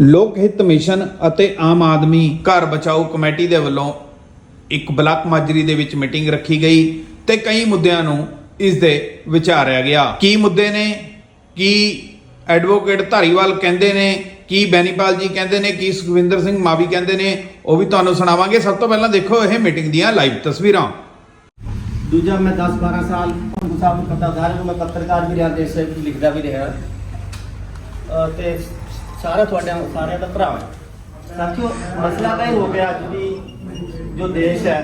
ਲੋਕ ਹਿੱਤ ਮਿਸ਼ਨ ਅਤੇ ਆਮ ਆਦਮੀ ਘਰ ਬਚਾਓ ਕਮੇਟੀ ਦੇ ਵੱਲੋਂ ਇੱਕ ਬਲਾਕ ਮਾਜਰੀ ਦੇ ਵਿੱਚ ਮੀਟਿੰਗ ਰੱਖੀ ਗਈ ਤੇ ਕਈ ਮੁੱਦਿਆਂ ਨੂੰ ਇਸ ਦੇ ਵਿਚਾਰਿਆ ਗਿਆ। ਕੀ ਮੁੱਦੇ ਨੇ? ਕੀ ਐਡਵੋਕੇਟ ਧਾਰੀਵਾਲ ਕਹਿੰਦੇ ਨੇ? ਕੀ ਬੈਨੀਪਾਲ ਜੀ ਕਹਿੰਦੇ ਨੇ? ਕੀ ਸੁਖਵਿੰਦਰ ਸਿੰਘ ਮਾਵੀ ਕਹਿੰਦੇ ਨੇ? ਉਹ ਵੀ ਤੁਹਾਨੂੰ ਸੁਣਾਵਾਂਗੇ। ਸਭ ਤੋਂ ਪਹਿਲਾਂ ਦੇਖੋ ਇਹ ਮੀਟਿੰਗ ਦੀਆਂ ਲਾਈਵ ਤਸਵੀਰਾਂ। ਦੂਜਾ ਮੈਂ 10 12 ਸਾਲ ਤੁਹਾਨੂੰ ਨੂੰ ਪਤਾ ਸਾਰਿਆਂ ਨੂੰ ਮੈਂ ਪੱਤਰਕਾਰ ਵੀ ਰਿਹਾ ਦੇਸ਼ ਵਿੱਚ ਲਿਖਦਾ ਵੀ ਰਿਹਾ। ਤੇ ਸਾਰਾ ਤੁਹਾਡੇ ਸਾਰਿਆਂ ਦਾ ਭਰਾ ਹੈ। ਸਾਥੀਓ ਮਸਲਾ ਤਾਂ ਇਹ ਹੋ ਗਿਆ ਅੱਜ ਦੀ ਜੋ ਦੇਸ਼ ਹੈ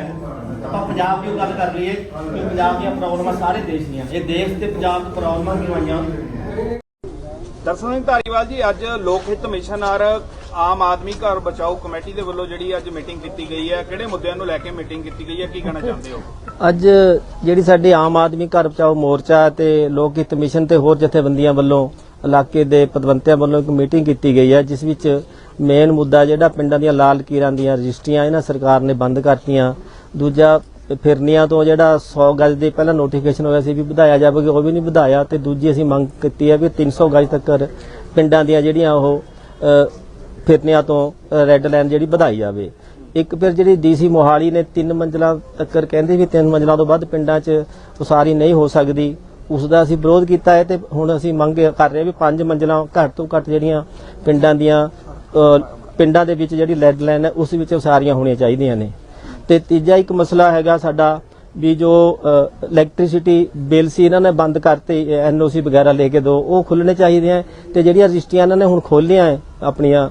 ਆਪਾਂ ਪੰਜਾਬ ਦੀ ਗੱਲ ਕਰ ਲਈਏ ਕਿ ਪੰਜਾਬ ਦੀਆਂ ਪ੍ਰੋਬਲਮਾਂ ਸਾਰੇ ਦੇਸ਼ ਦੀਆਂ। ਇਹ ਦੇਸ਼ ਤੇ ਪੰਜਾਬ ਦੀ ਪ੍ਰੋਬਲਮਾਂ ਕਿਉਂ ਆਈਆਂ? ਦਰਸ਼ਨ ਸਿੰਘ ਧਾਰੀਵਾਲ ਜੀ ਅੱਜ ਲੋਕ ਹਿੱਤ ਮਿਸ਼ਨ ਔਰ ਆਮ ਆਦਮੀ ਘਰ ਬਚਾਓ ਕਮੇਟੀ ਦੇ ਵੱਲੋਂ ਜਿਹੜੀ ਅੱਜ ਮੀਟਿੰਗ ਕੀਤੀ ਗਈ ਹੈ ਕਿਹੜੇ ਮੁੱਦਿਆਂ ਨੂੰ ਲੈ ਕੇ ਮੀਟਿੰਗ ਕੀਤੀ ਗਈ ਹੈ ਕੀ ਕਹਿਣਾ ਚਾਹੁੰਦੇ ਹੋ? ਅੱਜ ਜਿਹੜੀ ਸਾਡੀ ਆਮ ਆਦਮੀ ਘਰ ਬਚਾਓ ਮੋਰਚਾ ਤੇ ਲੋਕ ਹਿੱਤ ਮਿਸ਼ਨ ਤੇ ਹੋਰ ਜਥੇਬੰਦੀਆਂ ਵੱਲੋਂ ਇਲਾਕੇ ਦੇ ਪਤਵੰਤਿਆਂ ਵੱਲੋਂ ਇੱਕ ਮੀਟਿੰਗ ਕੀਤੀ ਗਈ ਹੈ ਜਿਸ ਵਿੱਚ ਮੇਨ ਮੁੱਦਾ ਜਿਹੜਾ ਪਿੰਡਾਂ ਦੀਆਂ ਲਾਲ ਕੀਰਾਂ ਦੀਆਂ ਰਜਿਸਟਰੀਆਂ ਇਹਨਾਂ ਸਰਕਾਰ ਨੇ ਬੰਦ ਕਰਤੀਆਂ। ਦੂਜਾ ਫਿਰਨੀਆਂ ਤੋਂ ਜਿਹੜਾ 100 ਗਜ ਦੇ ਪਹਿਲਾਂ ਨੋਟੀਫਿਕੇਸ਼ਨ ਹੋਇਆ ਸੀ ਵੀ ਵਧਾਇਆ ਜਾਵੇਗਾ ਉਹ ਵੀ ਨਹੀਂ ਵਧਾਇਆ ਤੇ ਦੂਜੀ ਅਸੀਂ ਮੰਗ ਕੀਤੀ ਹੈ ਵੀ 300 ਗਜ ਤੱਕ ਪਿੰਡਾਂ ਦੀਆਂ ਜਿਹੜੀਆਂ ਉਹ ਅ, ਫਿਰਨੀਆਂ ਤੋਂ ਰੈੱਡ ਲਾਈਨ ਜਿਹੜੀ ਵਧਾਈ ਜਾਵੇ। ਇੱਕ ਫਿਰ ਜਿਹੜੀ ਡੀਸੀ ਮੋਹਾਲੀ ਨੇ ਤਿੰਨ ਮੰਜ਼ਲਾਂ ਤੱਕ ਕਹਿੰਦੇ ਵੀ ਤਿੰਨ ਮੰਜ਼ਲਾਂ ਤੋਂ ਵੱਧ ਪਿੰਡਾਂ 'ਚ ਉਸਾਰੀ ਨਹੀਂ ਹੋ ਸਕਦੀ। ਉਸ ਦਾ ਅਸੀਂ ਵਿਰੋਧ ਕੀਤਾ ਹੈ ਤੇ ਹੁਣ ਅਸੀਂ ਮੰਗ ਕਰ ਰਹੇ ਹਾਂ ਵੀ ਪੰਜ ਮੰਜ਼ਲਾਂ ਘੱਟ ਤੋਂ ਘੱਟ ਜਿਹੜੀਆਂ ਪਿੰਡਾਂ ਦੀਆਂ ਪਿੰਡਾਂ ਦੇ ਵਿੱਚ ਜਿਹੜੀ ਲੈਡ ਲਾਈਨ ਹੈ ਉਸ ਵਿੱਚ ਉਸਾਰੀਆਂ ਹੋਣੀਆਂ ਚਾਹੀਦੀਆਂ ਨੇ। ਤੇ ਤੀਜਾ ਇੱਕ ਮਸਲਾ ਹੈਗਾ ਸਾਡਾ ਵੀ ਜੋ ਇਲੈਕਟ੍ਰਿਸਿਟੀ ਬਿੱਲ ਸੀ ਇਹਨਾਂ ਨੇ ਬੰਦ ਕਰਤੇ ਐਨਓਸੀ ਵਗੈਰਾ ਲੈ ਕੇ ਦੋ ਉਹ ਖੁੱਲਣੇ ਚਾਹੀਦੇ ਆ ਤੇ ਜਿਹੜੀਆਂ ਰਜਿਸਟਰੀਆਂ ਇਹਨਾਂ ਨੇ ਹੁਣ ਖੋਲੀਆਂ ਹੈ ਆਪਣੀਆਂ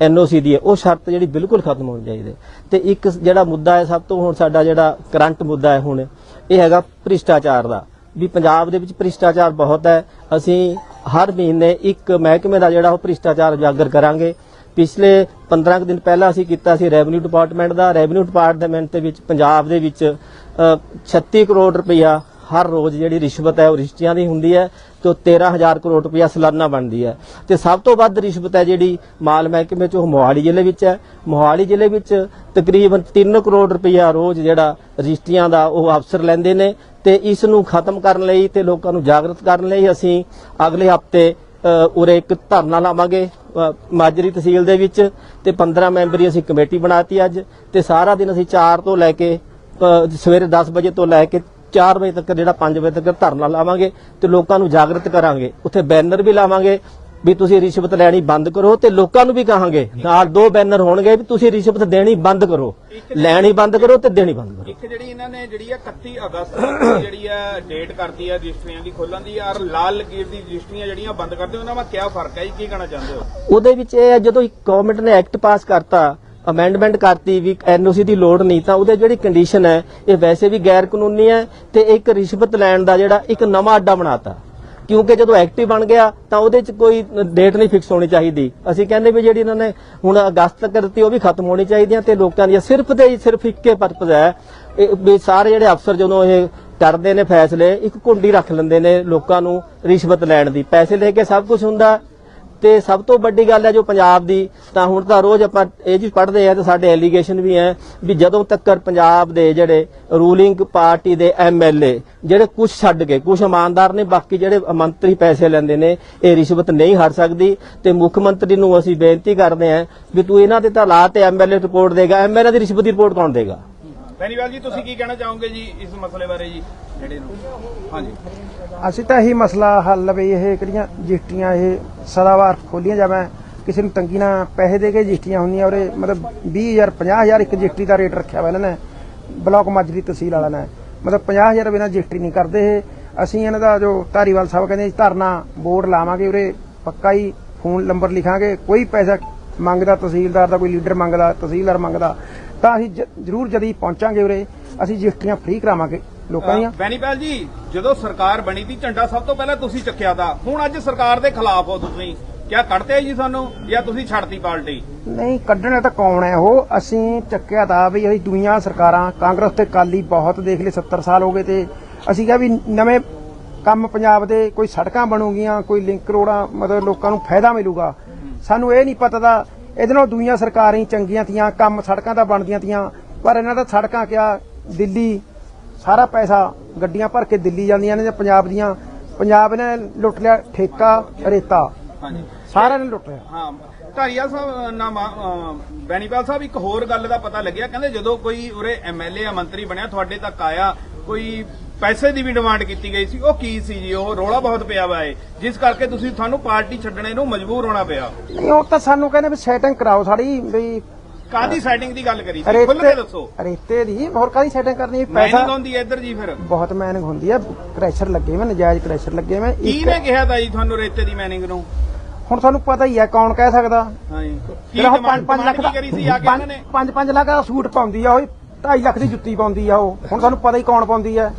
ਐਨਓਸੀ ਦੀ ਹੈ, ਉਹ ਸ਼ਰਤ ਜਿਹੜੀ ਬਿਲਕੁਲ ਖਤਮ ਹੋਣੀ ਚਾਹੀਦੀ ਤੇ ਇੱਕ ਜਿਹੜਾ ਮੁੱਦਾ ਹੈ ਸਭ ਤੋਂ ਹੁਣ ਸਾਡਾ ਜਿਹੜਾ ਕਰੰਟ ਮੁੱਦਾ ਹੈ ਹੁਣ ਇਹ ਹੈਗਾ ਭ੍ਰਿਸ਼ਟਾਚਾਰ ਦਾ। ਵੀ ਪੰਜਾਬ ਦੇ ਵਿੱਚ ਭ੍ਰਿਸ਼ਟਾਚਾਰ ਬਹੁਤ ਹੈ। ਅਸੀਂ ਹਰ ਮਹੀਨੇ ਇੱਕ ਮਹਿਕਮੇ ਦਾ ਜਿਹੜਾ ਉਹ ਭ੍ਰਿਸ਼ਟਾਚਾਰ ਉਜਾਗਰ ਕਰਾਂਗੇ। ਪਿਛਲੇ 15 ਕੁ ਦਿਨ ਪਹਿਲਾਂ ਅਸੀਂ ਕੀਤਾ ਸੀ ਰੈਵਨਿਊ ਡਿਪਾਰਟਮੈਂਟ ਦਾ। ਰੈਵਨਿਊ ਡਿਪਾਰਟਮੈਂਟ ਦੇ ਵਿੱਚ ਪੰਜਾਬ ਦੇ ਵਿੱਚ ਅ, 36 ਕਰੋੜ ਰੁਪਇਆ ਹਰ ਰੋਜ਼ ਜਿਹੜੀ ਰਿਸ਼ਵਤ ਹੈ ਉਹ ਰਿਸ਼ਤਿਆਂ ਦੀ ਹੁੰਦੀ ਹੈ ਤੇ ਉਹ 13000 ਕਰੋੜ ਰੁਪਇਆ ਸਾਲਾਨਾ ਬਣਦੀ ਹੈ। ਤੇ ਸਭ ਤੋਂ ਵੱਧ ਰਿਸ਼ਵਤ ਹੈ ਜਿਹੜੀ ਮਾਲ ਮਹਿਕਮੇ ਚ, ਉਹ ਮੋਹਾਲੀ ਜ਼ਿਲ੍ਹੇ ਵਿੱਚ ਹੈ। ਮੋਹਾਲੀ ਜ਼ਿਲ੍ਹੇ ਵਿੱਚ ਤਕਰੀਬਨ 3 ਕਰੋੜ ਰੁਪਇਆ ਰੋਜ਼ ਜਿਹੜਾ ਰਜਿਸਟਰੀਆਂ ਦਾ ਉਹ ਅਫਸਰ ਲੈਂਦੇ ਨੇ ਤੇ ਇਸ ਨੂੰ ਖਤਮ ਕਰਨ ਲਈ ਤੇ ਲੋਕਾਂ ਨੂੰ ਜਾਗਰਤ ਕਰਨ ਲਈ ਅਸੀਂ ਅਗਲੇ ਹਫ਼ਤੇ ਉਰੇ ਇੱਕ ਧਰਨਾ ਲਾਵਾਂਗੇ ਮਾਜਰੀ ਤਹਿਸੀਲ ਦੇ ਵਿੱਚ ਤੇ 15 ਮੈਂਬਰੀ ਅਸੀਂ ਕਮੇਟੀ ਬਣਾਤੀ ਅੱਜ ਤੇ ਸਾਰਾ ਦਿਨ ਅਸੀਂ 4 ਤੋਂ ਲੈ ਕੇ ਸਵੇਰੇ 10 ਵਜੇ ਤੋਂ ਲੈ ਕੇ 4 ਵਜੇ ਤੱਕ ਜਿਹੜਾ 5 ਵਜੇ ਤੱਕ ਧਰਨਾ ਲਾਵਾਂਗੇ ਤੇ ਲੋਕਾਂ ਨੂੰ ਜਾਗਰਤ ਕਰਾਂਗੇ। ਉੱਥੇ ਬੈਨਰ ਵੀ ਲਾਵਾਂਗੇ ਵੀ ਤੁਸੀਂ ਰਿਸ਼ਵਤ ਲੈਣੀ ਬੰਦ ਕਰੋ ਤੇ ਲੋਕਾਂ ਨੂੰ ਵੀ ਕਹਾਂਗੇ। ਨਾਲ ਦੋ ਬੈਨਰ ਹੋਣਗੇ ਵੀ ਤੁਸੀਂ ਰਿਸ਼ਵਤ ਦੇਣੀ ਬੰਦ ਕਰੋ। ਲੈਣੀ ਬੰਦ ਕਰੋ ਤੇ ਦੇਣੀ ਬੰਦ ਕਰੋ। ਇੱਕ ਜਿਹੜੀ ਇਹਨਾਂ ਨੇ ਜਿਹੜੀ ਹੈ 31 ਅਗਸਤ ਨੂੰ ਜਿਹੜੀ ਹੈ ਡੇਟ ਕਰਤੀ ਹੈ ਰਜਿਸਟਰੀਆਂ ਦੀ ਖੋਲਣ ਦੀ ਔਰ ਲਾਲ ਲਕੀਰ ਦੀ ਰਜਿਸਟਰੀਆਂ ਜਿਹੜੀਆਂ ਬੰਦ ਕਰਦੇ ਉਹਨਾਂ ਵਿੱਚ ਕੀ ਫ਼ਰਕ ਹੈ ਜੀ? ਕੀ ਕਹਿਣਾ ਚਾਹੁੰਦੇ ਹੋ? ਉਹਦੇ ਵਿੱਚ ਇਹ ਹੈ ਜਦੋਂ ਗਵਰਨਮੈਂਟ ਨੇ ਐਕਟ ਪਾਸ ਕਰਤਾ ਅਮੈਂਡਮੈਂਟ ਕਰਤੀ ਵੀ ਐਨਓਸੀ ਦੀ ਲੋੜ ਨਹੀਂ, ਤਾਂ ਉਹਦੇ ਜਿਹੜੀ ਕੰਡੀਸ਼ਨ ਹੈ, ਇਹ ਵੈਸੇ ਵੀ ਗੈਰ ਕਾਨੂੰਨੀ ਹੈ ਤੇ ਇੱਕ ਰਿਸ਼ਵਤ ਲੈਣ ਦਾ ਜਿਹੜਾ ਇੱਕ ਨਵਾਂ ਅੱਡਾ ਬਣਾਤਾ। ਕਿਉਂਕਿ ਜਦੋਂ ਐਕਟਿਵ ਬਣ ਗਿਆ, ਤਾਂ ਉਹਦੇ 'ਚ ਕੋਈ ਡੇਟ ਨਹੀਂ ਫਿਕਸ ਹੋਣੀ ਚਾਹੀਦੀ। ਅਸੀਂ ਕਹਿੰਦੇ ਵੀ ਜਿਹੜੀ ਇਹਨਾਂ ਨੇ ਹੁਣ ਅਗਸਤ ਤੱਕ ਦਿੱਤੀ, ਉਹ ਵੀ ਖਤਮ ਹੋਣੀ ਚਾਹੀਦੀਆਂ ਤੇ ਲੋਕਾਂ ਦੀਆਂ ਸਿਰਫ ਤੇ ਸਿਰਫ ਇੱਕੇ ਪਰਪਸ ਹੈ ਵੀ ਸਾਰੇ ਜਿਹੜੇ ਅਫਸਰ ਜਦੋਂ ਇਹ ਕਰਦੇ ਨੇ ਫੈਸਲੇ, ਇੱਕ ਕੁੰਡੀ ਰੱਖ ਲੈਂਦੇ ਨੇ ਲੋਕਾਂ ਨੂੰ ਰਿਸ਼ਵਤ ਲੈਣ ਦੀ। ਪੈਸੇ ਲੈ ਕੇ ਸਭ ਕੁਝ ਹੁੰਦਾ ਤੇ ਸਭ ਤੋਂ ਵੱਡੀ ਗੱਲ ਹੈ ਜੋ ਪੰਜਾਬ ਦੀ, ਤਾਂ ਹੁਣ ਤਾਂ ਰੋਜ਼ ਆਪਾਂ ਇਹ ਜੀ ਪੜ੍ਹਦੇ ਆ ਤੇ ਸਾਡੇ ਐਲੀਗੇਸ਼ਨ ਵੀ ਹੈ ਵੀ ਜਦੋਂ ਤੱਕ ਪੰਜਾਬ ਦੇ ਜਿਹੜੇ ਰੂਲਿੰਗ ਪਾਰਟੀ ਦੇ ਐਮਐਲਏ ਜਿਹੜੇ ਕੁਝ ਛੱਡ ਕੇ ਕੁਝ ਇਮਾਨਦਾਰ ਨੇ, ਬਾਕੀ ਜਿਹੜੇ ਮੰਤਰੀ ਪੈਸੇ ਲੈਂਦੇ ਨੇ, ਇਹ ਰਿਸ਼ਵਤ ਨਹੀਂ ਹਟ ਸਕਦੀ ਤੇ ਮੁੱਖ ਮੰਤਰੀ ਨੂੰ ਅਸੀਂ ਬੇਨਤੀ ਕਰਦੇ ਹਾਂ ਵੀ ਤੂੰ ਇਹਨਾਂ ਦੇ ਤਾਂ ਲਾ ਤੇ ਐਮਐਲਏ ਰਿਪੋਰਟ ਦੇਗਾ ਐਮਐਲਏ ਦੀ ਰਿਸ਼ਵਤ ਦੀ ਰਿਪੋਰਟ ਕੌਣ ਦੇਗਾ? ਬੈਨੀਵਾਲ ਜੀ, ਤੁਸੀਂ ਕੀ ਕਹਿਣਾ ਚਾਹੋਗੇ ਜੀ ਇਸ ਮਸਲੇ ਬਾਰੇ ਜੀ, ਜਿਹੜੇ ਨੂੰ? ਹਾਂਜੀ। ਅਸੀਂ ਤਾਂ ਇਹੀ ਮਸਲਾ ਹੱਲ ਵੀ ਇਹ ਕਿਹੜੀਆਂ ਰਜਿਸਟਰੀਆਂ ਇਹ ਸਦਾਵਾਰ ਖੋਲੀਆਂ ਜਾਵੇਂ ਕਿਸੇ ਨੂੰ ਤੰਗੀ ਨਾ ਪੈਸੇ ਦੇ ਕੇ ਰਜਿਸਟਰੀਆਂ ਹੁੰਦੀਆਂ ਔਰ ਇਹ ਮਤਲਬ 20000 50000 ਇੱਕ ਰਜਿਸਟਰੀ ਦਾ ਰੇਟ ਰੱਖਿਆ ਹੋਇਆ ਇਹਨਾਂ ਨੇ, ਬਲਾਕ ਮਾਜਰੀ ਤਹਿਸੀਲ ਵਾਲਾ ਨੇ। ਮਤਲਬ 50000 ਬਿਨਾਂ ਰਜਿਸਟਰੀ ਨਹੀਂ ਕਰਦੇ ਇਹ। ਅਸੀਂ ਇਹਨਾਂ ਦਾ ਜੋ ਧਾਰੀਵਾਲ ਸਾਹਿਬ ਕਹਿੰਦੇ ਜੀ, ਧਰਨਾ ਬੋਰਡ ਲਾਵਾਂਗੇ, ਉਰੇ ਪੱਕਾ ਹੀ ਫੋਨ ਨੰਬਰ ਲਿਖਾਂਗੇ। ਕੋਈ ਪੈਸਾ ਮੰਗਦਾ ਤਹਿਸੀਲਦਾਰ ਦਾ, ਕੋਈ ਲੀਡਰ ਮੰਗਦਾ, ਤਹਿਸੀਲਦਾਰ ਮੰਗਦਾ ਤਾਂ ਅਸੀਂ ਜ- ਜ਼ਰੂਰ ਜਦੀ ਪਹੁੰਚਾਂਗੇ ਉਰੇ ਅਸੀਂ ਰਜਿਸਟਰੀਆਂ ਫ੍ਰੀ ਕਰਾਵਾਂਗੇ ਲੋਕਾਂ ਦੀਆਂ। ਬੈਨੀਪਾਲ ਜੀ ਜਦੋਂ ਸਰਕਾਰ ਬਣੀ ਦੀ ਝੰਡਾ ਸਭ ਤੋਂ ਪਹਿਲਾਂ ਤੁਸੀਂ ਚੱਕਿਆ ਦਾ ਹੁਣ ਅੱਜ ਸਰਕਾਰ ਦੇ ਖਿਲਾਫ ਹੋ ਤੁਸੀਂ। ਕਿਆ ਕੱਢਤੇ ਜੀ ਸਾਨੂੰ? ਜਾਂ ਤੁਸੀਂ ਛੱਡਤੀ ਪਾਰਟੀ? ਨਹੀਂ ਕੱਢਣਾ ਤਾਂ ਕੌਣ ਹੈ ਉਹ? ਅਸੀਂ ਚੱਕਿਆ ਤਾਂ ਵੀ ਅਸੀਂ ਦੁਨੀਆ ਸਰਕਾਰਾਂ ਕਾਂਗਰਸ ਤੇ ਕਾਲੀ ਬਹੁਤ ਦੇਖ ਲਏ 70 ਸਾਲ ਹੋ ਗਏ ਤੇ। ਅਸੀਂ ਕਿਹਾ ਵੀ ਨਵੇਂ ਕੰਮ ਪੰਜਾਬ ਦੇ ਕੋਈ ਸੜਕਾਂ ਬਣੂਗੀਆਂ ਕੋਈ ਲਿੰਕ ਰੋਡਾਂ ਮਤਲਬ ਲੋਕਾਂ ਨੂੰ ਫਾਇਦਾ ਮਿਲੂਗਾ। ਸਾਨੂੰ ਇਹ ਨਹੀਂ ਪਤਾ ਦਾ ਇਹਦੇ ਨਾਲ ਦੁਨੀਆ ਸਰਕਾਰਾਂ ਹੀ ਚੰਗੀਆਂ ਤੀਆਂ ਕੰਮ ਸੜਕਾਂ ਤਾਂ ਬਣਦੀਆਂ ਤੀਆਂ ਪਰ ਇਹਨਾਂ ਦਾ ਸੜਕਾਂ ਕਿਆ ਦਿੱਲੀ ਸਾਰਾ ਪੈਸਾ ਗੱਡੀਆਂ ਭਰ ਕੇ ਦਿੱਲੀ ਜਾਂਦੀਆਂ ਨੇ ਤੇ ਪੰਜਾਬ ਦੀਆਂ। ਪੰਜਾਬ ਨੇ ਲੁੱਟ ਲਿਆ ਠੇਕਾ ਰੇਤਾ। ਹਾਂਜੀ। ਸਾਰਿਆਂ ਨੇ ਲੁੱਟ ਲਿਆ। ਹਾਂ ਧਾਰੀਵਾਲ ਸਾਹਿਬ ਨਾ ਬੈਨੀਪਾਲ ਸਾਹਿਬ ਇੱਕ ਹੋਰ ਗੱਲ ਦਾ ਪਤਾ ਲੱਗਿਆ। ਕਹਿੰਦੇ ਜਦੋਂ ਕੋਈ ਉਰੇ ਐਮਐਲਏ ਆ ਮੰਤਰੀ ਬਣਿਆ ਤੁਹਾਡੇ ਤੱਕ ਆਇਆ ਕੋਈ ਪੈਸੇ ਦੀ ਵੀ ਡਿਮਾਂਡ ਕੀਤੀ ਗਈ ਸੀ ਉਹ ਕੀ ਸੀ ਜੀ? ਉਹ ਰੋਲਾ ਬਹੁਤ ਪਿਆ ਵਾ ਏ ਜਿਸ ਕਰਕੇ ਤੁਸੀਂ ਤੁਹਾਨੂੰ ਪਾਰਟੀ ਛੱਡਣੇ ਨੂੰ ਮਜਬੂਰ ਹੋਣਾ ਪਿਆ। ਨਹੀਂ ਉਹ ਤਾਂ ਸਾਨੂੰ ਕਹਿੰਦੇ ਵੀ ਸੈਟਿੰਗ ਕਰਾਓ ਸਾਡੀ ਵੀ ਕਾਦੀ ਸੈਟਿੰਗ ਦੀ ਗੱਲ ਕਰੀ ਸੀ? ਖੁੱਲ ਕੇ ਦੱਸੋ। ਰੇਤੇ ਦੀ ਹੋਰ ਕਾਦੀ ਸੈਟਿੰਗ ਕਰਨੀ ਮੈਨਿੰਗ ਪੈਸਾ ਆਉਂਦੀ ਹੈ ਇੱਧਰ ਜੀ ਫਿਰ। ਬਹੁਤ ਮੈਨਿੰਗ ਹੁੰਦੀ ਆ ਕ੍ਰੈਸ਼ਰ ਲੱਗੇ ਮੈਂ ਨਜਾਇਜ਼ ਕ੍ਰੈਸ਼ਰ ਲੱਗੇ ਮੈਂ ਕੀ ਨੇ ਕਿਹਾ ਤਾਂ ਜੀ ਤੁਹਾਨੂੰ ਰੇਤੇ ਦੀ ਮੈਨਿੰਗ ਨੂੰ? ਹੁਣ ਤੁਹਾਨੂੰ ਪਤਾ ਹੀ ਆ ਕੌਣ ਕਹਿ ਸਕਦਾ। ਹਾਂਜੀ ਕੀ ਜਿਹੜਾ ਉਹ demand- 5 ਲੱਖ ਦਾ ਕਰੀ ਸੀ ਆ ਕੇ ਉਹਨਾਂ ਨੇ? 5 5 ਲੱਖ ਦਾ ਸੂਟ ਪਾਉਂਦੀ ਆ ਉਹ। 2.5 ਲੱਖ ਦੀ ਜੁੱਤੀ ਪਾਉਂਦੀ ਆ ਉਹ। ਹੁਣ ਤੁਹਾਨੂੰ ਪਤਾ ਹੀ ਕੌਣ ਪਾਉਂਦੀ ਆ।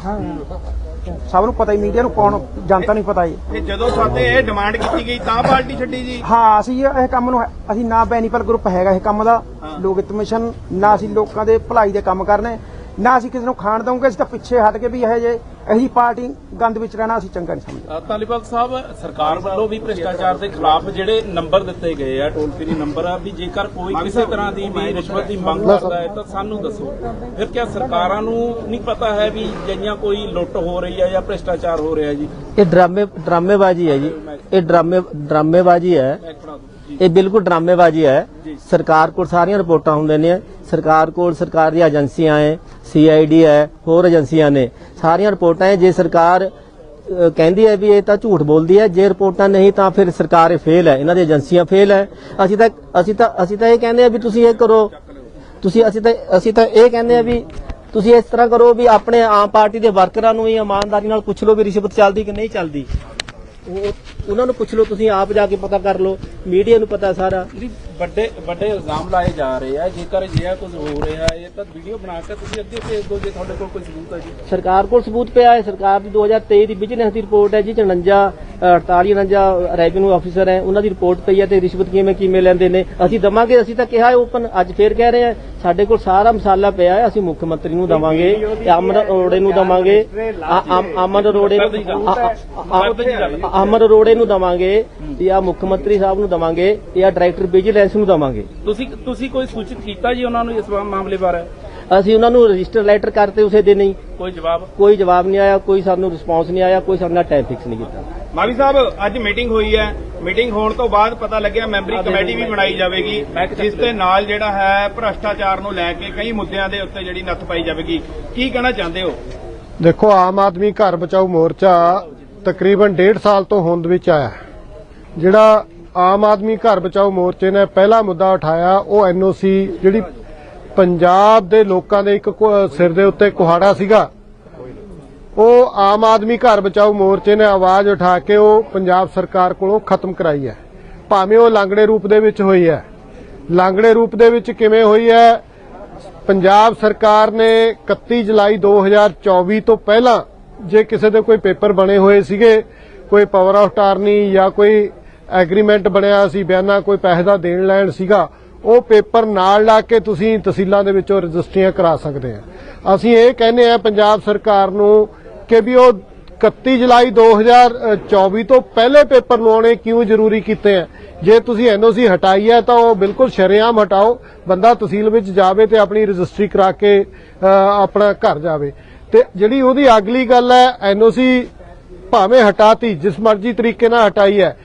ਸਭ ਨੂੰ ਪਤਾ ਹੀ ਮੀਡੀਆ ਨੂੰ ਕੌਣ ਜਨਤਾ ਨੂੰ ਪਤਾ ਹੀ। ਤੇ ਜਦੋਂ ਸਾਡੇ ਇਹ ਡਿਮਾਂਡ ਕੀਤੀ ਗਈ ਤਾਂ ਪਾਰਟੀ ਛੱਡੀ ਜੀ? ਹਾਂ ਅਸੀਂ ਇਹ ਕੰਮ ਨੂੰ ਅਸੀਂ ਨਾ ਬੈਨੀਪਲ ਗਰੁੱਪ ਹੈਗਾ ਇਹ ਕੰਮ ਦਾ। ਲੋਕ ਮਿਸ਼ਨ ਨਾ ਅਸੀਂ ਲੋਕਾਂ ਦੇ ਭਲਾਈ ਦੇ ਕੰਮ ਕਰਨੇ। ਨਾ ਅਸੀਂ ਕਿਸੇ ਨੂੰ ਖਾਣ ਦਵਾਂਗੇ ਅਸੀਂ ਤਾਂ ਪਿੱਛੇ ਹਟ ਕੇ ਵੀ ਇਹ ਜੇ ਇਹੀ ਪਾਰਟੀ ਗੰਦ ਵਿੱਚ ਰਹਿਣਾ ਅਸੀਂ ਚੰਗਾ ਨਹੀਂ ਸਮਝਦੇ। ਤਾਲੀਬਾਨ ਸਾਹਿਬ ਸਰਕਾਰ ਵੱਲੋਂ ਵੀ ਭ੍ਰਿਸ਼ਟਾਚਾਰ ਦੇ ਖਿਲਾਫ ਜਿਹੜੇ ਨੰਬਰ ਦਿੱਤੇ ਗਏ ਆ ਟੋਲ ਫ੍ਰੀ ਨੰਬਰ ਆ ਵੀ ਜੇਕਰ ਕੋਈ ਕਿਸੇ ਤਰ੍ਹਾਂ ਦੀ ਵੀ ਰਿਸ਼ਵਤ ਦੀ ਮੰਗ ਕਰਦਾ ਹੈ ਤਾਂ ਸਾਨੂੰ ਦੱਸੋ। ਫਿਰ ਕਿਆ ਸਰਕਾਰਾਂ ਨੂੰ ਨਹੀਂ ਪਤਾ ਹੈ ਵੀ ਜਿਹੀਆਂ ਕੋਈ ਲੁੱਟ ਹੋ ਰਹੀ ਹੈ ਜਾਂ ਭ੍ਰਿਸ਼ਟਾਚਾਰ ਹੋ ਰਿਹਾ ਜੀ? ਇਹ ਡਰਾਮੇ ਡਰਾਮੇਬਾਜ਼ੀ ਹੈ ਜੀ। ਇਹ ਡਰਾਮੇ ਡਰਾਮੇਬਾਜ਼ੀ ਹੈ। ਇਹ ਬਿਲਕੁਲ ਡਰਾਮੇਬਾਜ਼ੀ ਹੈ। ਸਰਕਾਰ ਕੋਲ ਸਾਰੀਆਂ ਰਿਪੋਰਟਾਂ ਹੁੰਦੇ ਨੇ। ਸਰਕਾਰ ਕੋਲ ਸਰਕਾਰ ਦੀਆਂ ਏਜੰਸੀਆਂ ਹੈ ਸੀਆਈਡੀ ਹੈ ਹੋਰ ਏਜੰਸੀਆਂ ਨੇ। ਸਾਰੀਆਂ ਰਿਪੋਰਟਾਂ ਹੈ ਜੇ ਸਰਕਾਰ ਕਹਿੰਦੀ ਹੈ ਵੀ ਇਹ ਤਾਂ ਝੂਠ ਬੋਲਦੀ ਹੈ ਜੇ ਰਿਪੋਰਟਾਂ ਨਹੀਂ ਤਾਂ ਫਿਰ ਸਰਕਾਰ ਫੇਲ ਹੈ ਇਹਨਾਂ ਦੀ ਏਜੰਸੀਆਂ ਫੇਲ ਹੈ ਅਸੀਂ ਤਾਂ ਅਸੀਂ ਤਾਂ ਅਸੀਂ ਤਾਂ ਇਹ ਕਹਿੰਦੇ ਆ ਵੀ ਤੁਸੀਂ ਇਹ ਕਰੋ। ਤੁਸੀਂ, ਅਸੀਂ ਤਾਂ ਅਸੀਂ ਤਾਂ ਇਹ ਕਹਿੰਦੇ ਆ ਵੀ ਤੁਸੀਂ ਇਸ ਤਰ੍ਹਾਂ ਕਰੋ ਵੀ ਆਪਣੇ ਆਮ ਪਾਰਟੀ ਦੇ ਵਰਕਰਾਂ ਨੂੰ ਵੀ ਇਮਾਨਦਾਰੀ ਨਾਲ ਪੁੱਛ ਲਓ ਵੀ ਰਿਸ਼ਵਤ ਚੱਲਦੀ ਕਿ ਨਹੀਂ ਚੱਲਦੀ। ਉਹ ਉਹਨਾਂ ਨੂੰ ਪੁੱਛ ਲਓ ਤੁਸੀਂ ਆਪ ਜਾ ਕੇ ਪਤਾ ਕਰ ਲਓ ਮੀਡੀਆ ਨੂੰ ਪਤਾ ਸਾਰਾ। ਜੀ ਵੱਡੇ ਵੱਡੇ ਇਲਜ਼ਾਮ ਲਾਏ ਜਾ ਰਹੇ ਆ ਜੇਕਰ ਅਜਿਹਾ ਕੁਝ ਹੋ ਰਿਹਾ ਹੈ ਤਾਂ ਵੀਡੀਓ ਬਣਾ ਕੇ ਤੁਸੀਂ ਅੱਗੇ ਭੇਜ ਦਿਓ ਜੇ ਤੁਹਾਡੇ ਕੋਲ ਕੋਈ ਸਬੂਤ ਹੈ ਜੀ। ਸਰਕਾਰ ਕੋਲ ਸਬੂਤ ਪਿਆ ਹੈ ਸਰਕਾਰ ਦੀ 2023 ਦੀ ਵਿਜੀਲੈਂਸ ਦੀ ਰਿਪੋਰਟ ਹੈ ਜੀ 49 48 49 ਰੈਵਨਿਊ ਆਫੀਸਰ ਹੈ ਉਹਨਾਂ ਦੀ ਰਿਪੋਰਟ ਪਈ ਹੈ ਤੇ ਰਿਸ਼ਵਤ ਕਿਵੇਂ ਕਿਵੇਂ ਲੈਂਦੇ ਨੇ? ਅਸੀਂ ਦਵਾਂਗੇ ਅਸੀਂ ਤਾਂ ਕਿਹਾ ਹੈ ਓਪਨ ਅੱਜ ਫੇਰ ਕਹਿ ਰਹੇ ਹਾਂ ਸਾਡੇ ਕੋਲ ਸਾਰਾ ਮਸਾਲਾ ਪਿਆ ਹੈ ਅਸੀਂ ਮੁੱਖ ਮੰਤਰੀ ਨੂੰ ਦਵਾਂਗੇ ਤੇ ਅਮਨ ਅਰੋੜੇ ਨੂੰ ਦਵਾਂਗੇ ਆ- ਅਮ- ਅਮਨ ਅਰੋੜੇ ਆ- ਆ- ਆ- ਅਮਨ ਅਰੋੜੇ ਨੂੰ ਦਵਾਂਗੇ ਤੇ ਆ ਮੁੱਖ ਮੰਤਰੀ ਸਾਹਿਬ ਨੂੰ ਦਵਾਂਗੇ ਤੇ ਆ ਡਾਇਰੈਕਟਰ ਵਿਜੀਲੈਂਸ ਨੂੰ ਦਵਾਂਗੇ। ਤੁਸੀਂ ਤੁਸੀਂ ਕੋਈ ਸੂਚਿਤ ਕੀਤਾ ਜੀ ਉਹਨਾਂ ਨੂੰ ਇਸ ਮਾਮਲੇ ਬਾਰੇ? ਅਸੀਂ ਉਹਨਾਂ ਨੂੰ ਰਜਿਸਟਰ ਲੈਟਰ ਕਰਤੇ ਉਸੇ ਦਿਨ ਹੀ। ਕੋਈ ਜਵਾਬ? ਕੋਈ ਜਵਾਬ ਨਹੀਂ ਆਇਆ ਕੋਈ ਸਾਨੂੰ ਰਿਸਪੌਂਸ ਨਹੀਂ ਆਇਆ ਕੋਈ ਸਾਡੇ ਨਾਲ ਟਾਈਮ ਫਿਕਸ ਨਹੀਂ ਕੀਤਾ। ਮਾਵੀ ਸਾਹਿਬ ਅੱਜ ਮੀਟਿੰਗ ਹੋਈ ਹੈ। ਮੀਟਿੰਗ ਹੋਣ ਤੋਂ ਬਾਅਦ ਪਤਾ ਲੱਗਿਆ ਮੈਂਬਰੀ ਕਮੇਟੀ ਵੀ ਬਣਾਈ ਜਾਵੇਗੀ ਜਿਸ ਦੇ ਨਾਲ ਜਿਹੜਾ ਹੈ ਭ੍ਰਸ਼ਟਾਚਾਰ ਨੂੰ ਲੈ ਕੇ ਕਈ ਮੁੱਦਿਆਂ ਦੇ ਉੱਤੇ ਜਿਹੜੀ ਨੱਥ ਪਾਈ ਜਾਵੇਗੀ। ਕੀ ਕਹਿਣਾ ਚਾਹੁੰਦੇ ਹੋ? ਦੇਖੋ ਆਮ ਆਦਮੀ ਘਰ ਬਚਾਓ ਮੋਰਚਾ ਤਕਰੀਬਨ 1.5 ਸਾਲ ਤੋਂ ਹੋਂਦ ਵਿੱਚ ਆਇਆ ਜਿਹੜਾ ਆਮ ਆਦਮੀ ਘਰ ਬਚਾਓ ਮੋਰਚੇ ਨੇ ਪਹਿਲਾ ਮੁੱਦਾ ਉਠਾਇਆ, ਉਹ ਐਨਓਸੀ ਜਿਹੜੀ ਪੰਜਾਬ ਦੇ ਲੋਕਾਂ ਦੇ ਇੱਕ ਸਿਰ ਦੇ ਉੱਤੇ ਕੁਹਾੜਾ ਸੀਗਾ, ਉਹ ਆਮ ਆਦਮੀ ਘਰ ਬਚਾਓ ਮੋਰਚੇ ਨੇ ਆਵਾਜ਼ ਉਠਾ ਕੇ ਉਹ ਪੰਜਾਬ ਸਰਕਾਰ ਕੋਲੋਂ ਖਤਮ ਕਰਾਈ ਹੈ। ਭਾਵੇਂ ਉਹ ਲਾਂਗੜੇ ਰੂਪ ਦੇ ਵਿੱਚ ਹੋਈ ਹੈ। ਲਾਂਗੜੇ ਰੂਪ ਦੇ ਵਿੱਚ ਕਿਵੇਂ ਹੋਈ ਹੈ? ਪੰਜਾਬ ਸਰਕਾਰ ਨੇ 31 ਜੁਲਾਈ 2024 ਤੋਂ ਪਹਿਲਾਂ ਜੇ ਕਿਸੇ ਦੇ ਕੋਈ ਪੇਪਰ ਬਣੇ ਹੋਏ ਸੀਗੇ, ਕੋਈ ਪਾਵਰ ਆਫ ਟਾਰਨੀ ਜਾਂ ਕੋਈ ਐਗਰੀਮੈਂਟ ਬਣਿਆ ਸੀ, ਬਿਆਨਾ, ਕੋਈ ਪੈਸੇ ਦਾ ਦੇਣ ਲੈਣ ਸੀਗਾ, ਉਹ ਪੇਪਰ ਨਾਲ ਲਾ ਕੇ ਤੁਸੀਂ ਤਹਿਸੀਲਾਂ ਦੇ ਵਿੱਚੋਂ ਰਜਿਸਟਰੀਆਂ ਕਰਾ ਸਕਦੇ ਆ। ਅਸੀਂ ਇਹ ਕਹਿੰਦੇ ਆ ਪੰਜਾਬ ਸਰਕਾਰ ਨੂੰ ਕਿ ਵੀ ਉਹ 31 ਜੁਲਾਈ 2024 ਤੋਂ ਪਹਿਲੇ ਪੇਪਰ ਲਵਾਉਣੇ ਕਿਉਂ ਜ਼ਰੂਰੀ ਕੀਤੇ ਆ? ਜੇ ਤੁਸੀਂ ਐਨਓਸੀ ਹਟਾਈ ਹੈ ਤਾਂ ਉਹ ਬਿਲਕੁਲ ਸ਼ਰੇਆਮ ਹਟਾਓ, ਬੰਦਾ ਤਹਿਸੀਲ ਵਿੱਚ ਜਾਵੇ ਤੇ ਆਪਣੀ ਰਜਿਸਟਰੀ ਕਰਾ ਕੇ ਆਪਣਾ ਘਰ ਜਾਵੇ। ਤੇ ਜਿਹੜੀ ਉਹਦੀ ਅਗਲੀ ਗੱਲ ਹੈ, ਐਨਓਸੀ ਭਾਵੇਂ ਹਟਾਤੀ, ਜਿਸ ਮਰਜ਼ੀ ਤਰੀਕੇ ਨਾਲ ਹਟਾਈ ਹੈ।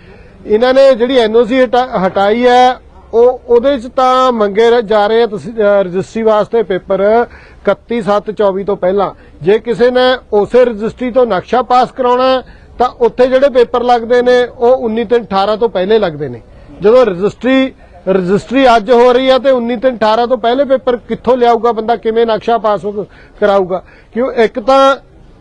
ਇਹਨਾਂ ਨੇ ਜਿਹੜੀ ਐਨਓਸੀ ਹਟਾਈ ਹੈ, ਉਹ, ਉਹਦੇ ਚ ਤਾਂ ਮੰਗੇ ਜਾ ਰਹੇ ਆ ਰਜਿਸਟਰੀ ਵਾਸਤੇ ਪੇਪਰ 31/7/24 ਤੋਂ ਪਹਿਲਾਂ। ਜੇ ਕਿਸੇ ਨੇ ਉਸੇ ਰਜਿਸਟਰੀ ਤੋਂ ਨਕਸ਼ਾ ਪਾਸ ਕਰਾਉਣਾ ਤਾਂ ਉੱਥੇ ਜਿਹੜੇ ਪੇਪਰ ਲੱਗਦੇ ਨੇ, ਉਹ 19 ਤੇ 18 ਤੋਂ ਪਹਿਲੇ ਲੱਗਦੇ ਨੇ। ਜਦੋਂ ਰਜਿਸਟਰੀ ਰਜਿਸਟਰੀ ਅੱਜ ਹੋ ਰਹੀ ਹੈ ਤੇ 19 ਤੇ 18 ਤੋਂ ਪਹਿਲੇ ਪੇਪਰ ਕਿੱਥੋਂ ਲਿਆਊਗਾ ਬੰਦਾ, ਕਿਵੇਂ ਨਕਸ਼ਾ ਪਾਸ ਕਰਾਊਗਾ? ਕਿਉਂ ਇੱਕ ਤਾਂ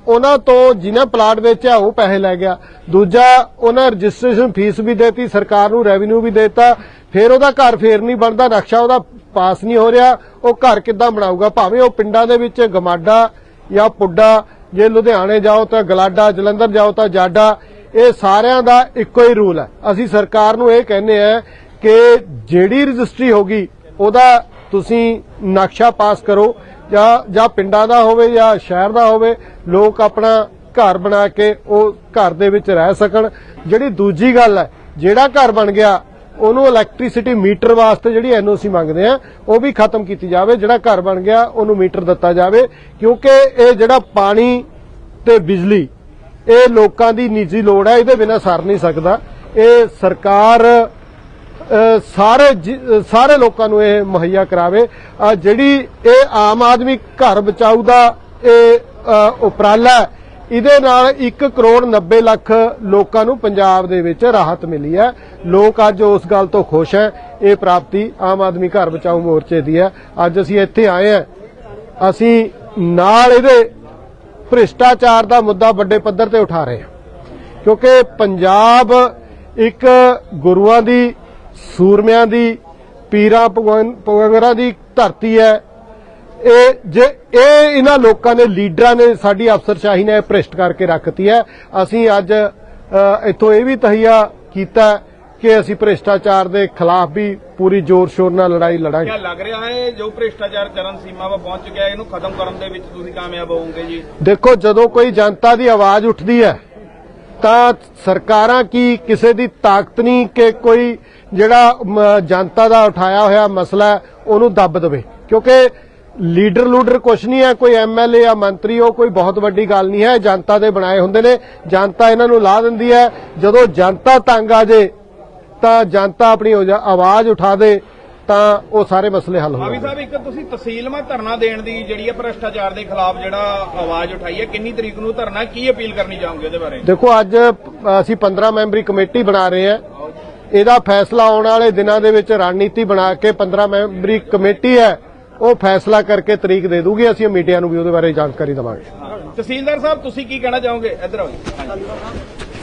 ਉਹਨਾਂ ਤੋਂ ਜਿਨ੍ਹਾਂ ਪਲਾਟ ਵੇਚਿਆ ਉਹ ਪੈਸੇ ਲੈ ਗਿਆ। ਦੂਜਾ, ਉਹਨਾਂ ਰਜਿਸਟ੍ਰੇਸ਼ਨ ਫੀਸ ਵੀ ਦੇਤੀ, ਸਰਕਾਰ ਨੂੰ ਰੈਵਨਿਊ ਵੀ ਦੇਤਾ। ਫਿਰ ਉਹਦਾ ਘਰ ਫੇਰ ਨਹੀਂ ਬਣਦਾ, ਨਕਸ਼ਾ ਉਹਦਾ ਪਾਸ ਨਹੀਂ ਹੋ ਰਿਹਾ। ਉਹ ਘਰ ਕਿੱਦਾਂ ਬਣਾਊਗਾ? ਭਾਵੇਂ ਉਹ ਪਿੰਡਾਂ ਦੇ ਵਿੱਚ ਗਮਾਡਾ ਜਾਂ ਪੁੱਡਾ, ਜੇ ਲੁਧਿਆਣੇ ਜਾਓ ਤਾਂ ਗਲਾਡਾ, ਜਲੰਧਰ ਜਾਓ ਤਾਂ ਜਾਡਾ, ਇਹ ਸਾਰਿਆਂ ਦਾ ਇੱਕੋ ਹੀ ਰੂਲ ਹੈ ਅਸੀਂ ਸਰਕਾਰ ਨੂੰ ਇਹ ਕਹਿੰਦੇ ਆ ਕਿ ਜਿਹੜੀ ਰਜਿਸਟਰੀ ਹੋਗੀ ਉਹਦਾ ਤੁਸੀਂ ਨਕਸ਼ਾ ਪਾਸ ਕਰੋ, ਜਾਂ ਜਾਂ ਪਿੰਡਾਂ ਦਾ ਹੋਵੇ ਜਾਂ ਸ਼ਹਿਰ ਦਾ ਹੋਵੇ, ਲੋਕ ਆਪਣਾ ਘਰ ਬਣਾ ਕੇ ਉਹ ਘਰ ਦੇ ਵਿੱਚ ਰਹਿ ਸਕਣ। ਜਿਹੜੀ ਦੂਜੀ ਗੱਲ ਹੈ, ਜਿਹੜਾ ਘਰ ਬਣ ਗਿਆ, ਉਹਨੂੰ ਇਲੈਕਟ੍ਰਿਸਿਟੀ ਮੀਟਰ ਵਾਸਤੇ ਜਿਹੜੀ ਐਨਓਸੀ ਮੰਗਦੇ ਆ, ਉਹ ਵੀ ਖਤਮ ਕੀਤੀ ਜਾਵੇ। ਜਿਹੜਾ ਘਰ ਬਣ ਗਿਆ, ਉਹਨੂੰ ਮੀਟਰ ਦਿੱਤਾ ਜਾਵੇ, ਕਿਉਂਕਿ ਇਹ ਜਿਹੜਾ ਪਾਣੀ ਤੇ ਬਿਜਲੀ, ਇਹ ਲੋਕਾਂ ਦੀ ਨਿੱਜੀ ਲੋੜ ਹੈ, ਇਹਦੇ ਬਿਨਾ ਸਰ ਨਹੀਂ ਸਕਦਾ। ਇਹ ਸਰਕਾਰ ਸਾਰੇ ਸਾਰੇ ਲੋਕਾਂ ਨੂੰ ਇਹ ਮੁਹੱਈਆ ਕਰਾਵੇ। ਜਿਹੜੀ ਇਹ ਆਮ ਆਦਮੀ ਘਰ ਬਚਾਊ ਦਾ ਇਹ ਉਪਰਾਲਾ ਹੈ, ਇਹਦੇ ਨਾਲ 1 ਕਰੋੜ 90 ਲੱਖ ਲੋਕਾਂ ਨੂੰ ਪੰਜਾਬ ਦੇ ਵਿੱਚ ਰਾਹਤ ਮਿਲੀ ਹੈ। ਲੋਕ ਅੱਜ ਉਸ ਗੱਲ ਤੋਂ ਖੁਸ਼ ਹੈ। ਇਹ ਪ੍ਰਾਪਤੀ ਆਮ ਆਦਮੀ ਘਰ ਬਚਾਊ ਮੋਰਚੇ ਦੀ ਹੈ। ਅੱਜ ਅਸੀਂ ਇੱਥੇ ਆਏ ਹਾਂ। ਅਸੀਂ ਨਾਲ ਇਹਦੇ ਭ੍ਰਿਸ਼ਟਾਚਾਰ ਦਾ ਮੁੱਦਾ ਵੱਡੇ ਪੱਧਰ ਤੇ ਉਠਾ ਰਹੇ ਹਾਂ। ਕਿਉਂਕਿ ਪੰਜਾਬ ਇੱਕ ਗੁਰੂਆਂ ਦੀ ਸੂਰਮਿਆਂ ਦੀ ਪੀਰਾਂ ਪਗੰਗਰਾਂ ਦੀ ਧਰਤੀ ਹੈ। ਇਹ ਜੇ ਇਹ ਇਹਨਾਂ ਲੋਕਾਂ ਨੇ ਲੀਡਰਾਂ ਨੇ ਸਾਡੀ ਅਫਸਰਸ਼ਾਹੀ ਨੇ ਇਹ ਭ੍ਰਿਸ਼ਟ ਕਰਕੇ ਰੱਖਤੀ ਹੈ। ਅਸੀਂ ਅੱਜ ਇੱਥੋਂ ਇਹ ਵੀ ਤਹੀਆ ਕੀਤਾ ਕਿ ਅਸੀਂ ਭ੍ਰਿਸ਼ਟਾਚਾਰ ਦੇ ਖਿਲਾਫ ਵੀ ਪੂਰੀ ਜ਼ੋਰ ਸ਼ੋਰ ਨਾਲ ਲੜਾਈ ਲੜਾਂਗੇ। ਕਿਆ ਲੱਗ ਰਿਹਾ ਹੈ ਜੋ ਭ੍ਰਿਸ਼ਟਾਚਾਰ ਚਰਨ ਸੀਮਾ 'ਤੇ ਪਹੁੰਚ ਗਿਆ ਇਹਨੂੰ ਖਤਮ ਕਰਨ ਦੇ ਵਿੱਚ ਤੁਸੀਂ ਕਾਮਯਾਬ ਹੋਵੋਗੇ ਜੀ? ਦੇਖੋ ਜਦੋਂ ਕੋਈ ਜਨਤਾ ਦੀ ਆਵਾਜ਼ ਉੱਠਦੀ ਹੈ ਤਾਂ ਸਰਕਾਰਾਂ ਕੀ ਕਿਸੇ ਦੀ ਤਾਕਤ ਨਹੀਂ ਕਿ ਕੋਈ ਜਿਹੜਾ ਜਨਤਾ ਦਾ ਉਠਾਇਆ ਹੋਇਆ ਮਸਲਾ ਹੈ, ਉਹਨੂੰ ਦੱਬ ਦੇਵੇ। ਕਿਉਂਕਿ ਲੀਡਰ ਲੂਡਰ ਕੁਛ ਨਹੀਂ ਹੈ ਕੋਈ ਐਮਐਲਏ ਜਾਂ ਮੰਤਰੀ ਉਹ ਕੋਈ ਬਹੁਤ ਵੱਡੀ ਗੱਲ ਨਹੀਂ ਹੈ ਜਨਤਾ ਦੇ ਬਣਾਏ ਹੁੰਦੇ ਨੇ। ਜਨਤਾ ਇਹਨਾਂ ਨੂੰ ਲਾ ਦਿੰਦੀ ਹੈ। ਜਦੋਂ ਜਨਤਾ ਤੰਗ ਆ ਜੇ ਤਾਂ ਜਨਤਾ ਆਪਣੀ ਆਵਾਜ਼ ਉਠਾ ਦੇ ਤਾਂ ਉਹ ਸਾਰੇ ਮਸਲੇ ਹੱਲ ਹੋ ਜਾਣਗੇ ਸਾਹਿਬ ਇੱਕ ਤੁਸੀਂ ਤਹਿਸੀਲ ਮਾ ਧਰਨਾ ਦੇਣ ਦੀ ਜਿਹੜੀ ਹੈ ਭ੍ਰਿਸ਼ਟਾਚਾਰ ਦੇ ਖਿਲਾਫ ਜਿਹੜਾ ਆਵਾਜ਼ ਉਠਾਈ ਹੈ ਕਿੰਨੀ ਤਰੀਕ ਨੂੰ ਧਰਨਾ ਕੀ ਅਪੀਲ ਕਰਨੀ ਚਾਹੋਗੇ ਉਹਦੇ ਬਾਰੇ? ਦੇਖੋ ਅੱਜ ਅਸੀਂ 15 ਮੈਂਬਰੀ ਕਮੇਟੀ ਬਣਾ ਰਹੇ ਹਾਂ। ਇਹਦਾ ਫੈਸਲਾ ਆਉਣ ਵਾਲੇ ਦਿਨਾਂ ਦੇ ਵਿੱਚ ਰਣਨੀਤੀ ਬਣਾ ਕੇ 15 ਮੈਂਬਰੀ ਕਮੇਟੀ ਹੈ ਉਹ ਫੈਸਲਾ ਕਰਕੇ ਤਰੀਕ ਦੇ ਦੂਗੀ ਅਸੀਂ ਮੀਡੀਆ ਨੂੰ ਵੀ ਉਹਦੇ ਬਾਰੇ ਜਾਣਕਾਰੀ ਦੇਵਾਂਗੇ। ਤਹਿਸੀਲਦਾਰ ਸਾਹਿਬ ਤੁਸੀਂ ਕੀ ਕਹਿਣਾ ਚਾਹੋਗੇ? ਇੱਧਰ ਆਓ ਜੀ।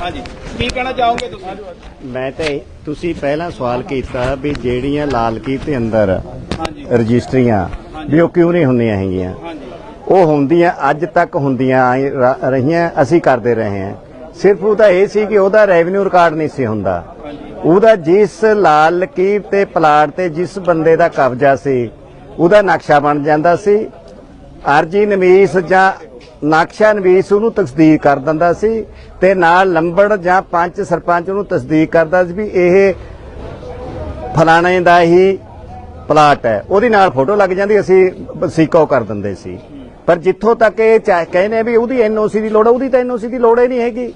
ਹਾਂਜੀ। ਕੀ ਕਹਿਣਾ ਚਾਹੋਗੇ ਤੁਸੀਂ? ਮੈਂ ਤਾਂ ਤੁਸੀਂ ਪਹਿਲਾਂ ਸਵਾਲ ਕੀਤਾ ਵੀ ਜਿਹੜੀਆਂ ਲਾਲਕੀ ਦੇ ਅੰਦਰ ਹਾਂਜੀ। ਰਜਿਸਟਰੀਆਂ ਵੀ ਉਹ ਕਿਉਂ ਨਹੀਂ ਹੁੰਦੀਆਂ ਹੈਗੀਆਂ? ਹਾਂਜੀ। ਉਹ ਹੁੰਦੀਆਂ ਅੱਜ ਤੱਕ ਹੁੰਦੀਆਂ ਰਹੀਆਂ ਅਸੀਂ ਕਰਦੇ ਰਹੇ ਹਾਂ। ਸਿਰਫ ਉਹਦਾ ਇਹ ਸੀ ਕਿ ਉਹਦਾ ਰੈਵਨਿਊ ਰਿਕਾਰਡ ਨਹੀਂ ਸੀ ਹੁੰਦਾ। ਉਹਦਾ ਜਿਸ ਲਾਲ ਲਕੀਰ ਤੇ ਪਲਾਟ ਤੇ ਜਿਸ ਬੰਦੇ ਦਾ ਕਬਜ਼ਾ ਸੀ, ਉਹਦਾ ਨਕਸ਼ਾ ਬਣ ਜਾਂਦਾ ਸੀ। ਅਰਜੀ ਨਵੀਸ ਜਾਂ ਨਕਸ਼ਾ ਨਵੀਸ ਉਹਨੂੰ ਤਸਦੀਕ ਕਰ ਦਿੰਦਾ ਸੀ ਤੇ ਨਾਲ ਲੰਬੜ ਜਾਂ ਪੰਚ ਸਰਪੰਚ ਉਹਨੂੰ ਤਸਦੀਕ ਕਰਦਾ ਸੀ ਵੀ ਇਹ ਫਲਾਣੇ ਦਾ ਹੀ ਪਲਾਟ ਹੈ। ਉਹਦੀ ਨਾਲ ਫੋਟੋ ਲੱਗ ਜਾਂਦੀ, ਅਸੀਂ ਸੀਕੋ ਕਰ ਦਿੰਦੇ ਸੀ। ਪਰ ਜਿੱਥੋਂ ਤੱਕ ਇਹ ਚਾ- ਕਹਿੰਦੇ ਵੀ ਉਹਦੀ ਐਨਓਸੀ ਦੀ ਲੋੜ ਹੈ, ਉਹਦੀ ਤਾਂ ਐਨਓਸੀ ਦੀ ਲੋੜ ਹੀ ਨਹੀਂ ਹੈਗੀ।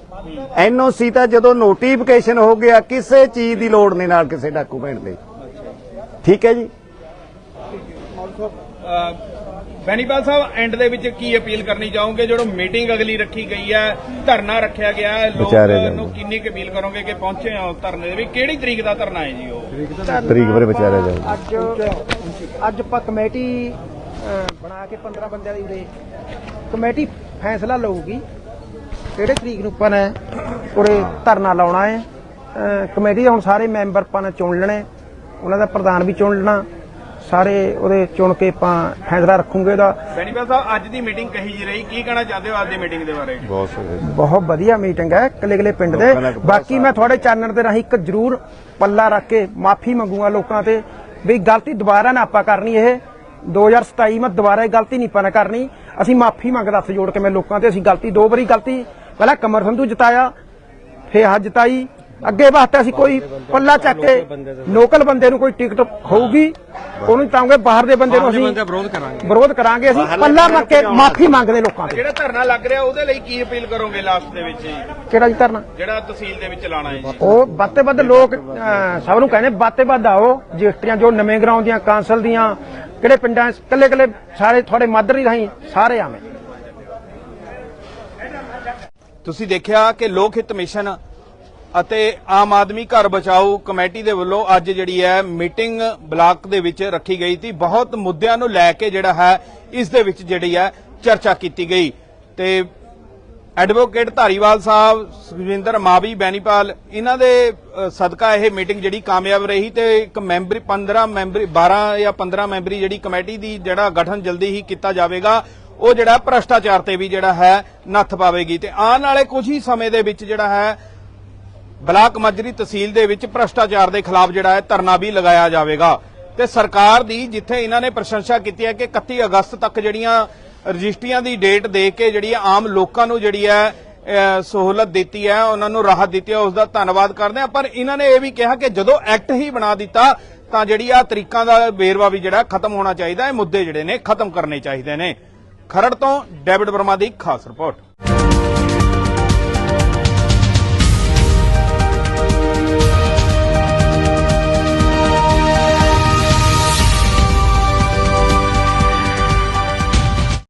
ਐਨਓਸੀ ਤਾਂ ਜਦੋਂ ਨੋਟੀਫਿਕੇਸ਼ਨ ਹੋ ਗਿਆ ਕਿਸੇ ਚੀਜ਼ ਦੀ ਲੋੜ ਨਹੀਂ ਨਾਲ ਕਿਸੇ ਡਾਕੂਮੈਂਟ ਦੀ। ਠੀਕ ਹੈ ਜੀ? ਬੈਨੀਪਾਲ ਸਾਹਿਬ ਐਂਡ ਦੇ ਵਿੱਚ ਕੀ ਅਪੀਲ ਕਰਨੀ ਚਾਹੋਗੇ? ਜਦੋਂ ਮੀਟਿੰਗ ਅਗਲੀ ਰੱਖੀ ਗਈ ਹੈ ਧਰਨਾ ਰੱਖਿਆ ਗਿਆ ਹੈ ਲੋਕ। ਨੂੰ ਕਿੰਨੀ ਕੁ ਅਪੀਲ ਕਰੋਗੇ ਕਿ ਪਹੁੰਚੇ ਹੋ ਧਰਨੇ ਦੇ ਵਿੱਚ? ਕਿਹੜੀ ਤਰੀਕ ਦਾ ਧਰਨਾ ਹੈ ਜੀ ਉਹ? ਤਰੀਕ ਬਾਰੇ ਵਿਚਾਰਿਆ ਜਾਏ ਅੱਜ ਅੱਜ ਆਪਾਂ ਕਮੇਟੀ ਬਣਾ ਕੇ 15 ਬੰਦਿਆਂ ਦੀ ਉਰੇ ਕਮੇਟੀ ਫੈਸਲਾ ਲਊਗੀ। ਕਿਹੜੇ ਤਰੀਕ ਨੂੰ ਆਪਾਂ ਨੇ ਉਰੇ ਧਰਨਾ ਲਾਉਣਾ ਹੈ? ਕਮੇਟੀ ਦੇ ਹੁਣ ਸਾਰੇ ਮੈਂਬਰ ਆਪਾਂ ਨੇ ਚੁਣ ਲੈਣੇ। ਉਹਨਾਂ ਦਾ ਪ੍ਰਧਾਨ ਵੀ ਚੁਣ ਲੈਣਾ। ਸਾਰੇ ਉਹਦੇ ਚੁਣ ਕੇ ਆਪਾਂ ਫੈਸਲਾ ਰੱਖੂਗੇ ਉਹਦਾ। ਬੈਨੀਪਾਲ ਸਾਹਿਬ ਅੱਜ ਦੀ ਮੀਟਿੰਗ ਕਹੀ ਜੀ ਰਹੀ। ਕੀ ਕਹਿਣਾ ਚਾਹੁੰਦੇ ਹੋ ਅੱਜ ਦੀ ਮੀਟਿੰਗ ਦੇ ਬਾਰੇ? ਬਹੁਤ ਵਧੀਆ ਮੀਟਿੰਗ ਹੈ ਕਲੇ ਕਲੇ ਪਿੰਡ ਦੇ। ਬਾਕੀ ਮੈਂ ਤੁਹਾਡੇ ਚੈਨਲ ਦੇ ਰਾਹੀਂ ਇੱਕ ਜ਼ਰੂਰ ਪੱਲਾ ਰੱਖ ਕੇ ਮਾਫੀ ਮੰਗੂਗਾ ਲੋਕਾਂ ਤੇ ਵੀ ਗਲਤੀ ਦੁਬਾਰਾ ਨਾ ਆਪਾਂ ਕਰਨੀ ਇਹ। 2027 ਮੈਂ ਦੁਬਾਰਾ ਇਹ ਗਲਤੀ ਨਹੀਂ ਪਾਣਾ ਕਰਨੀ। ਅਸੀਂ ਮਾਫੀ ਮੰਗਦਾ ਹੱਥ ਜੋੜ ਕੇ ਮੈਂ ਲੋਕਾਂ ਤੇ ਅਸੀਂ ਗਲਤੀ ਦੋ ਵਾਰੀ ਗਲਤੀ ਪਹਿਲਾਂ ਕਮਰ ਸੰਧੂ ਜਿਤਾਇਆ ਫੇਰ ਹੱਜ ਜਿਤਾਈ। ਅੱਗੇ ਵਾਸਤੇ ਅਸੀਂ ਕੋਈ ਪੱਲਾ ਚੱਕ ਕੇ ਲੋਕਲ ਬੰਦੇ ਨੂੰ ਕੋਈ ਟਿਕਟ ਹੋਊਗੀ ਉਹਨੂੰ ਚਾਹਾਂਗੇ ਬਾਹਰ ਦੇ ਬੰਦੇ ਨੂੰ ਅਸੀਂ ਵਿਰੋਧ ਕਰਾਂਗੇ। ਵਿਰੋਧ ਕਰਾਂਗੇ ਅਸੀਂ ਪੱਲਾ ਮੰਗ ਕੇ ਮਾਫੀ ਮੰਗਦੇ ਲੋਕਾਂ ਤੇ। ਜਿਹੜਾ ਧਰਨਾ ਲੱਗ ਰਿਹਾ ਉਹਦੇ ਲਈ ਕੀ ਅਪੀਲ ਕਰੋਗੇ ਲਾਸਟ ਦੇ ਵਿੱਚ ਕਿਹੜਾ ਜੀ ਧਰਨਾ? ਜਿਹੜਾ ਤਹਿਸੀਲ ਦੇ ਵਿੱਚ ਲਾਣਾ ਹੈ ਜੀ? ਉਹ ਵੱਧ ਤੋਂ ਵੱਧ ਲੋਕ ਸਭ ਨੂੰ ਕਹਿੰਦੇ ਵੱਧ ਤੋਂ ਵੱਧ ਆਓ। ਰਜਿਸਟਰੀਆਂ ਜੋ ਨਵੇਂ ਗਰਾਉਂ ਦੀਆਂ ਕਾਂਸਲ ਦੀਆਂ ਕਿਹੜੇ ਪਿੰਡਾਂ ਕੱਲੇ ਕੱਲੇ ਸਾਰੇ ਤੁਹਾਡੇ ਮਾਦਰ ਹੀ ਰਾਹੀਂ ਸਾਰੇ ਆਵੇਂ। ਤੁਸੀਂ ਦੇਖਿਆ ਕਿ ਲੋਕ ਹਿੱਤ ਮਿਸ਼ਨ ਅਤੇ ਆਮ ਆਦਮੀ ਘਰ ਬਚਾਓ ਕਮੇਟੀ ਦੇ ਵੱਲੋਂ ਅੱਜ ਜਿਹੜੀ ਹੈ ਮੀਟਿੰਗ ਬਲਾਕ ਦੇ ਵਿੱਚ ਰੱਖੀ ਗਈ ਸੀ। ਬਹੁਤ ਮੁੱਦਿਆਂ ਨੂੰ ਲੈ ਕੇ ਜਿਹੜਾ ਹੈ, ਇਸ ਦੇ ਵਿੱਚ ਜਿਹੜੀ ਹੈ ਚਰਚਾ ਕੀਤੀ ਗਈ। ਤੇ ਐਡਵੋਕੇਟ ਧਾਰੀਵਾਲ ਸਾਹਿਬ ਸੁਖਵਿੰਦਰ ਮਾਵੀ ਬੈਨੀਪਾਲ ਇਹਨਾਂ ਦੇ ਸਦਕਾ ਇਹ ਮੀਟਿੰਗ ਜਿਹੜੀ ਕਾਮਯਾਬ ਰਹੀ ਤੇ ਇੱਕ ਮੈਂਬਰੀ 15 ਮੈਂਬਰੀ 12 ਜਾਂ 15 ਮੈਂਬਰੀ ਜਿਹੜੀ ਕਮੇਟੀ ਦੀ ਜਿਹੜਾ ਗਠਨ ਜਲਦੀ ਹੀ ਕੀਤਾ ਜਾਵੇਗਾ। ਉਹ ਜਿਹੜਾ ਭ੍ਰਸ਼ਟਾਚਾਰ ਤੇ ਵੀ ਜਿਹੜਾ ਹੈ ਨੱਥ ਪਾਵੇਗੀ ਤੇ ਆਉਣ ਵਾਲੇ ਕੁਝ ਹੀ ਸਮੇਂ ਦੇ ਵਿੱਚ ਜਿਹੜਾ ਹੈ ਬਲਾਕ ਮਜਰੀ ਤਹਿਸੀਲ ਦੇ ਵਿੱਚ ਭ੍ਰਸ਼ਟਾਚਾਰ ਦੇ ਖਿਲਾਫ ਜਿਹੜਾ ਹੈ ਧਰਨਾ ਵੀ ਲਗਾਇਆ ਜਾਵੇਗਾ। ਤੇ ਸਰਕਾਰ ਦੀ ਜਿੱਥੇ ਇਹਨਾਂ ਨੇ ਪ੍ਰਸ਼ੰਸਾ ਕੀਤੀ ਹੈ ਕਿ 31 ਅਗਸਤ ਤੱਕ ਜਿਹੜੀਆਂ ਰਜਿਸਟਰੀਆਂ ਦੀ ਡੇਟ ਦੇ ਕੇ ਜਿਹੜੀ ਆਮ ਲੋਕਾਂ ਨੂੰ ਜਿਹੜੀ ਹੈ ਅਹ, ਸਹੂਲਤ ਦਿੱਤੀ ਹੈ ਉਹਨਾਂ ਨੂੰ ਰਾਹਤ ਦਿੱਤੀ ਹੈ ਉਸ ਦਾ ਧੰਨਵਾਦ ਕਰਦੇ ਹਾਂ। ਪਰ ਇਹਨਾਂ ਨੇ ਇਹ ਵੀ ਕਿਹਾ ਕਿ ਜਦੋਂ ਐਕਟ ਹੀ ਬਣਾ ਦਿੱਤਾ ਤਾਂ ਜਿਹੜੀ ਆ ਤਰੀਕਾਂ ਦਾ ਵੇਰਵਾ ਵੀ ਜਿਹੜਾ ਖਤਮ ਹੋਣਾ ਚਾਹੀਦਾ ਇਹ ਮੁੱਦੇ ਜਿਹੜੇ ਨੇ ਖਤਮ ਕਰਨੇ ਚਾਹੀਦੇ ਨੇ। ਖਰੜ ਤੋਂ ਡੇਵਿਡ ਵਰਮਾ ਦੀ ਖਾਸ ਰਿਪੋਰਟ।